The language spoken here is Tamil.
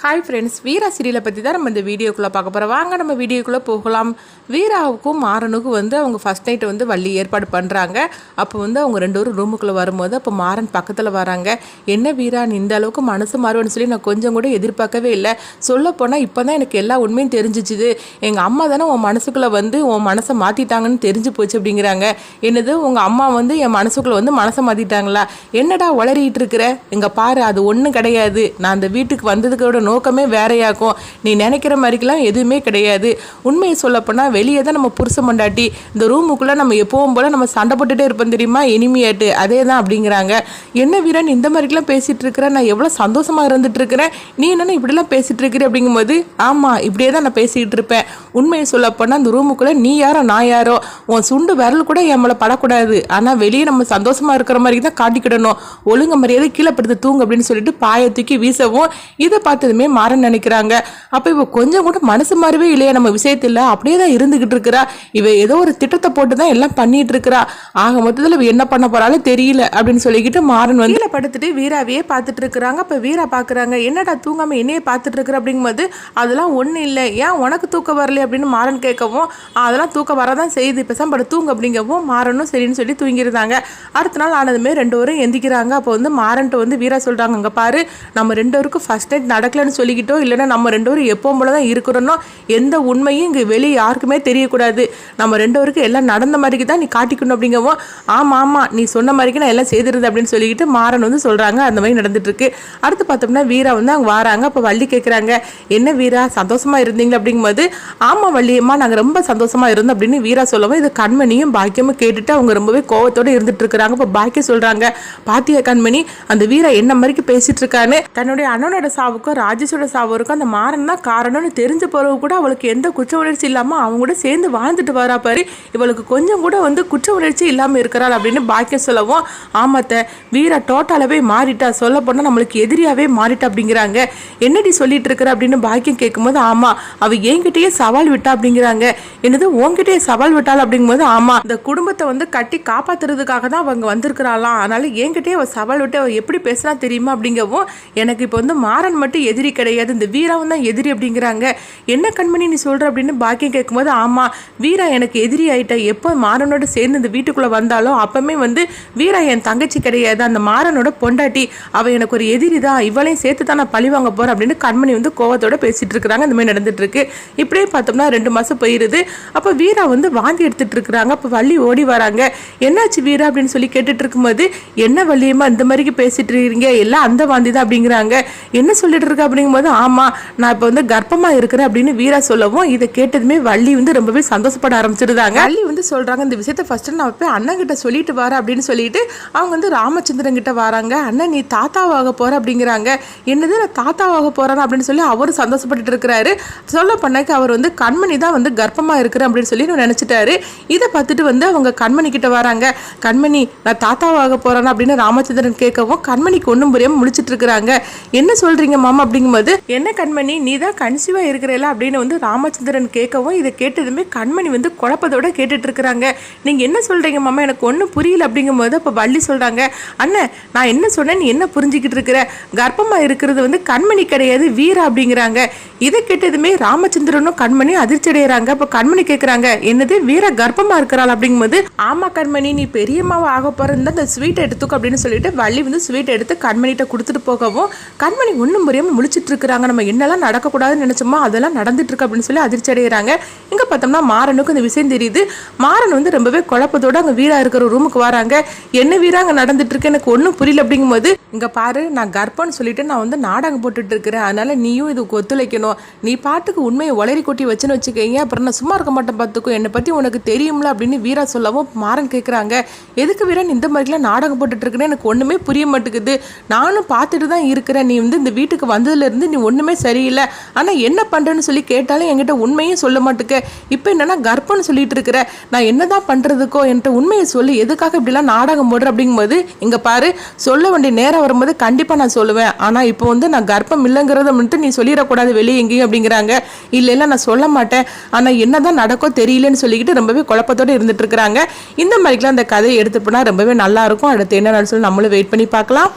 ஹாய் ஃப்ரெண்ட்ஸ் வீரா சீரியலை பற்றி தான் நம்ம இந்த வீடியோக்குள்ளே பார்க்க போகிறோம் வாங்க நம்ம வீடியோக்குள்ளே போகலாம். வீராவுக்கும் மாறனுக்கும் வந்து அவங்க ஃபஸ்ட் நைட்டு வந்து வள்ளி ஏற்பாடு பண்ணுறாங்க அப்போ வந்து அவங்க ரெண்டு பேரும் ரூமுக்குள்ளே வரும்போது அப்போ மாறன் பக்கத்தில் வராங்க. என்ன வீரா நீ இந்த அளவுக்கு மனசு மாறுவேன்னு சொல்லி நான் கொஞ்சம் கூட எதிர்பார்க்கவே இல்லை. சொல்லப்போனால் இப்போ தான் எனக்கு எல்லா உண்மையும் தெரிஞ்சிச்சுது. எங்கள் அம்மா தானே உன் மனசுக்குள்ளே வந்து உன் மனசை மாற்றிட்டாங்கன்னு தெரிஞ்சு போச்சு அப்படிங்கிறாங்க. என்னது உங்கள் அம்மா வந்து என் மனசுக்குள்ளே வந்து மனசை மாற்றிட்டாங்களா என்னடா உளறிட்டு இருக்கிற? இங்கே பாரு அது ஒன்றும் கிடையாது. நான் அந்த வீட்டுக்கு வந்ததுக்கோட நோக்கமே வேறையாக்கும் நீ நினைக்கிற மாதிரிக்கெல்லாம் எதுவுமே கிடையாது. உண்மையை சொல்லப்போனால் வெளியே தான் நம்ம புருஷன் மண்டாட்டி இந்த ரூமுக்குள்ளே நம்ம எப்போவும் போல் நம்ம சண்டை போட்டுகிட்டே இருப்போம் தெரியுமா? இனிமையாட்டு. அதே தான் அப்படிங்கிறாங்க. என்ன வீரன் இந்த மாதிரிக்கெல்லாம் பேசிகிட்டு இருக்கிற நான் எவ்வளோ சந்தோஷமாக இருந்துட்டு இருக்கிறேன். நீ என்னென்ன இப்படிலாம் பேசிகிட்டு இருக்கிற அப்படிங்கும்போது ஆமாம் இப்படியே தான் நான் பேசிக்கிட்டு இருப்பேன். உண்மையை சொல்லப்போனால் அந்த ரூமுக்குள்ளே நீ யாரோ நான் யாரோ உன் சுண்டு விரல் கூட என் மேலே படக்கூடாது. ஆனால் வெளியே நம்ம சந்தோஷமாக இருக்கிற மாதிரி தான் காட்டிக்கிடணும். ஒழுங்கு மரியாதை கீழே படுத்து தூங்கு அப்படின்னு சொல்லிட்டு பாயை தூக்கி வீசவும். இதை பார்த்ததுமே மாறன் நினைக்கிறாங்க. அப்போ இவ கொஞ்சம் கூட மனசு மாறவே இல்லையா? நம்ம விஷயத்தில் அப்படியே தான் இருந்துகிட்டு இருக்கிறா. இவ ஏதோ ஒரு திட்டத்தை போட்டு தான் எல்லாம் பண்ணிட்டு இருக்கிறா. ஆக மொத்தத்தில் இவ என்ன பண்ண போறாலும் தெரியல அப்படின்னு சொல்லிக்கிட்டு மாறன் வந்து கீழே படுத்துட்டு வீராவையே பார்த்துட்டு இருக்கிறாங்க. அப்போ வீரா பார்க்குறாங்க என்னடா தூங்காம என்னையே பார்த்துட்டு இருக்கிற? அப்படிங்கும்போது அதெல்லாம் ஒன்றும் இல்லை. ஏன் உனக்கு தூக்கம் வரல அப்படின்னு மாறன் கேட்கவும் அதெல்லாம் தூக்கம் வரதான் செய்யுது. இப்போ பட தூங்க அப்படிங்கவும் மாறனும் சரின்னு சொல்லி தூங்கியிருந்தாங்க. அடுத்த நாள் ஆனதுமே ரெண்டு பேரும் எந்திக்கிறாங்க. அப்போ வந்து மாறன்ட்டு வந்து வீரா சொல்கிறாங்க அங்கே பாரு நம்ம ரெண்டு பேருக்கும் ஃபர்ஸ்ட் நைட் இல்லைன்னு சொல்லிக்கிட்டோ இல்லைன்னா நம்ம ரெண்டு பேரும் எப்பவும் போல தான் இருக்கிறோன்னோ எந்த உண்மையும் இங்கே வெளியே யாருக்குமே தெரியக்கூடாது. நம்ம ரெண்டு பேருக்கு எல்லாம் நடந்த மாதிரிக்கு தான் நீ காட்டிக்கணும் அப்படிங்கவும் ஆமாம் ஆமாம் நீ சொன்ன மாதிரிக்கு நான் எல்லாம் செய்திருந்தேன் அப்படின்னு சொல்லிக்கிட்டு மாறன் வந்து சொல்கிறாங்க அந்த மாதிரி நடந்துட்டு இருக்கு அடுத்து பார்த்தோம்னா வீரா வந்து அவங்க வராங்க. அப்போ வள்ளி கேட்குறாங்க என்ன வீரா சந்தோஷமா இருந்தீங்களா? அப்படிங்கும்போது ஆமாம் வள்ளியம்மா நாங்கள் ரொம்ப சந்தோஷமா இருந்தோம் அப்படின்னு வீரா சொல்லவும் இது கண்மணியும் பாக்கியமும் கேட்டுட்டு அவங்க ரொம்பவே கோவத்தோட இருந்துட்டு இருக்கிறாங்க இப்போ பாக்கியம் சொல்றாங்க பாத்தியா கண்மணி அந்த வீரா என்ன மாதிரிக்கு பேசிட்டு இருக்கான்னு தன்னுடைய அண்ணனோட சாவுக்கும் ராஜேஷோட சாவருக்கும் அந்த மாறன் தான் காரணம்னு தெரிஞ்ச பிறகு கூட அவளுக்கு எந்த குற்ற உணர்ச்சி இல்லாமல் அவங்க கூட சேர்ந்து வாழ்ந்துட்டு வரா பாரு. இவளுக்கு கொஞ்சம் கூட வந்து குற்ற உணர்ச்சி இல்லாமல் இருக்கிறாள் அப்படின்னு பாக்கியம் சொல்லவும் ஆமாத்த வீரா டோட்டலாகவே மாறிட்டா. சொல்ல போனால் நம்மளுக்கு எதிரியாகவே மாறிட்டா அப்படிங்கிறாங்க. என்னடி சொல்லிட்டு இருக்கிற? அப்படின்னு பாக்கியம் கேட்கும்போது ஆமா அவ என்கிட்டயே சவால் விட்டா அப்படிங்கிறாங்க. என்னது உன்கிட்டயே சவால் விட்டாள்? அப்படிங்கும்போது ஆமா இந்த குடும்பத்தை வந்து கட்டி காப்பாத்துறதுக்காக தான் அவங்க வந்திருக்கிறாளாம். அதனால என்கிட்டயே அவள் சவால் விட்டு அவள் எப்படி பேசுனா தெரியுமா? அப்படிங்கவும் எனக்கு இப்போ வந்து மாறன் மட்டும் எதிரி கிடையாது. இந்த வீராவும் தான் எதிரி அப்படிங்கிறாங்க. என்ன கண்மணி நீ சொல்ற அப்படின்னு பாக்கியம் கேட்கும்போது ஆமாம் வீரா எனக்கு எதிரி ஆயிட்டா எப்போ மாறனோட சேர்ந்து இந்த வீட்டுக்குள்ளே வந்தாலும் அப்பவுமே வந்து வீரா என் தங்கச்சி கிடையாது. அந்த மாறனோட பொண்டாட்டி அவள் எனக்கு ஒரு எதிரி தான். இவளையும் சேர்த்து தான் நான் பழி வாங்க போறேன் அப்படின்னு கண்மணி வந்து கோவத்தோட பேசிகிட்டு இருக்கிறாங்க. இந்த மாதிரி நடந்துட்டுருக்கு இப்படியே பார்த்தோம்னா ரெண்டு மாதம் போயிருது. அப்போ வீரா வந்து வாந்தி எடுத்துகிட்டு இருக்கிறாங்க. அப்போ வள்ளி ஓடி வராங்க. என்னாச்சு வீரா? அப்படின்னு சொல்லி கேட்டுட்டு இருக்கும்போது என்ன வள்ளியம்மா இந்த மாதிரிக்கு பேசிட்டு இருக்கீங்க? எல்லாம் அந்த வாந்தி தான் அப்படிங்கிறாங்க. என்ன சொல்லிட்டு இருக்கா? அப்படிங்கும்போது ஆமாம் நான் இப்போ வந்து கர்ப்பமாக இருக்கிறேன் அப்படின்னு வீரா சொல்லவும் இதை கேட்டதுமே வள்ளி வந்து ரொம்பவே சந்தோஷப்பட ஆரம்பிச்சிருந்தாங்க. வள்ளி வந்து சொல்கிறாங்க இந்த விஷயத்த ஃபஸ்ட்டு நான் போய் அண்ணன் கிட்ட சொல்லிட்டு வரேன் அப்படின்னு சொல்லிட்டு அவங்க வந்து ராமச்சந்திரன் கிட்ட வராங்க. அண்ணன் நீ தாத்தாவாக போகிற அப்படிங்கிறாங்க. என்னது நான் தாத்தாவாக போகிறேன் அப்படின்னு சொல்லி அவரும் சந்தோஷப்பட்டு இருக்கிறாரு. சொல்ல பண்ணக்கு அவர் வந்து கண்மணி தான் வந்து கர்ப்பமாக இருக்கிறேன் அப்படின்னு சொல்லி நினச்சிட்டாரு. இதை பார்த்துட்டு வந்து அவங்க கண்மணி கிட்ட வராங்க. கண்மணி நான் தாத்தாவாக போகிறேன் அப்படின்னு ராமச்சந்திரன் கேட்கவும் கண்மணிக்கு ஒன்றும் புரியாமல் முழிச்சிட்டு இருக்கிறாங்க. என்ன சொல்கிறீங்க மாமா அப்படிங்கும்போது என்ன கண்மணி நீ தான் கன்சீவா இருக்கிறல? அப்படின்னு வந்து ராமச்சந்திரன் கேட்கவும் இதை கேட்டதுமே கண்மணி வந்து குழப்பத்தோட கேட்டுட்டு இருக்கிறாங்க. நீங்க என்ன சொல்றீங்க மாமா? எனக்கு ஒன்றும் புரியல. அப்படிங்கும்போது அப்போ வள்ளி சொல்றாங்க அண்ணன் நான் என்ன சொன்னேன்? நீ என்ன புரிஞ்சுக்கிட்டு இருக்கிற? கர்ப்பமா இருக்கிறது வந்து கண்மணி கிடையாது வீரா அப்படிங்கிறாங்க. இதை கேட்டதுமே ராமச்சந்திரனும் கண்மணி அதிர்ச்சி அடைகிறாங்க அப்போ கண்மணி கேட்குறாங்க என்னது வீர கர்ப்பமாக இருக்கிறாள்? அப்படிங்கும்போது ஆமா கண்மணி நீ பெரியம்மாவை ஆக போகிறதா அந்த ஸ்வீட் எடுத்துக்கோ அப்படின்னு சொல்லிட்டு வள்ளி வந்து ஸ்வீட் எடுத்து கண்மணிகிட்ட கொடுத்துட்டு போகவும் கண்மணி ஒன்றும் புரியாம முழிச்சிட்டு இருக்கிறாங்க நம்ம என்னெல்லாம் நடக்கக்கூடாதுன்னு நினைச்சோமோ அதெல்லாம் நடந்துட்டு இருக்கு அப்படின்னு சொல்லி அதிர்ச்சி அடைகிறாங்க இங்க பார்த்தோம்னா மாறனுக்கு இந்த விஷயம் தெரியுது. மாறன் வந்து ரொம்பவே குழப்பத்தோட அங்க வீரா இருக்கிற ரூமுக்கு வராங்க. என்ன வீரா அங்க நடந்துட்டு இருக்கு எனக்கு ஒன்றும் புரியல அப்படிங்கும்போது இங்கே பாரு நான் கர்ப்பம்னு சொல்லிட்டு நான் வந்து நாடகம் போட்டுட்டு இருக்கிறேன். அதனால் நீயும் இதுக்கு ஒத்துழைக்கணும். நீ பாட்டுக்கு உண்மையை ஒளரி கொட்டி வச்சுன்னு வச்சுக்கோங்க. அப்புறம் நான் சும்மா இருக்க மாட்டேன் பார்த்துக்கோ என்னை பற்றி உனக்கு தெரியும்ல அப்படின்னு வீரா சொல்லவும் மாறன் கேட்குறாங்க எதுக்கு வீரன் இந்த மாதிரிலாம் நாடகம் போட்டுட்டு எனக்கு ஒன்றுமே புரிய மாட்டேங்குது. நானும் பார்த்துட்டு தான் இருக்கிறேன். நீ வந்து இந்த வீட்டுக்கு வந்ததுலேருந்து நீ ஒன்றுமே சரியில்லை. ஆனால் என்ன பண்ணுறேன்னு சொல்லி கேட்டாலும் என்கிட்ட உண்மையும் சொல்ல மாட்டேக்க. இப்போ என்னென்னா கர்ப்பம்னு சொல்லிட்டு இருக்கிற நான் என்னதான் பண்ணுறதுக்கோ என்கிட்ட உண்மையை சொல்லி. எதுக்காக இப்படிலாம் நாடகம் போடுற அப்படிங்கும்போது இங்கே பாரு சொல்ல வேண்டிய நேரம் வரும்போது கண்டிப்பாக நான் சொல்லுவேன். ஆனால் இப்போ வந்து நான் கர்ப்பம் இல்லைங்கிறத மட்டும் நீ சொல்லிடக்கூடாது வெளியே எங்கேயும் அப்படிங்கிறாங்க. இல்லை இல்லை நான் சொல்ல மாட்டேன். ஆனால் என்ன தான் நடக்கோ தெரியலன்னு சொல்லிக்கிட்டு ரொம்பவே குழப்பத்தோடு இருந்துட்டு இருக்கிறாங்க இந்த மாதிரிலாம் அந்த கதையை எடுத்து போனால் ரொம்பவே நல்லாயிருக்கும் அடுத்து என்ன சொல்லி நம்மளும் வெயிட் பண்ணி பார்க்கலாம்.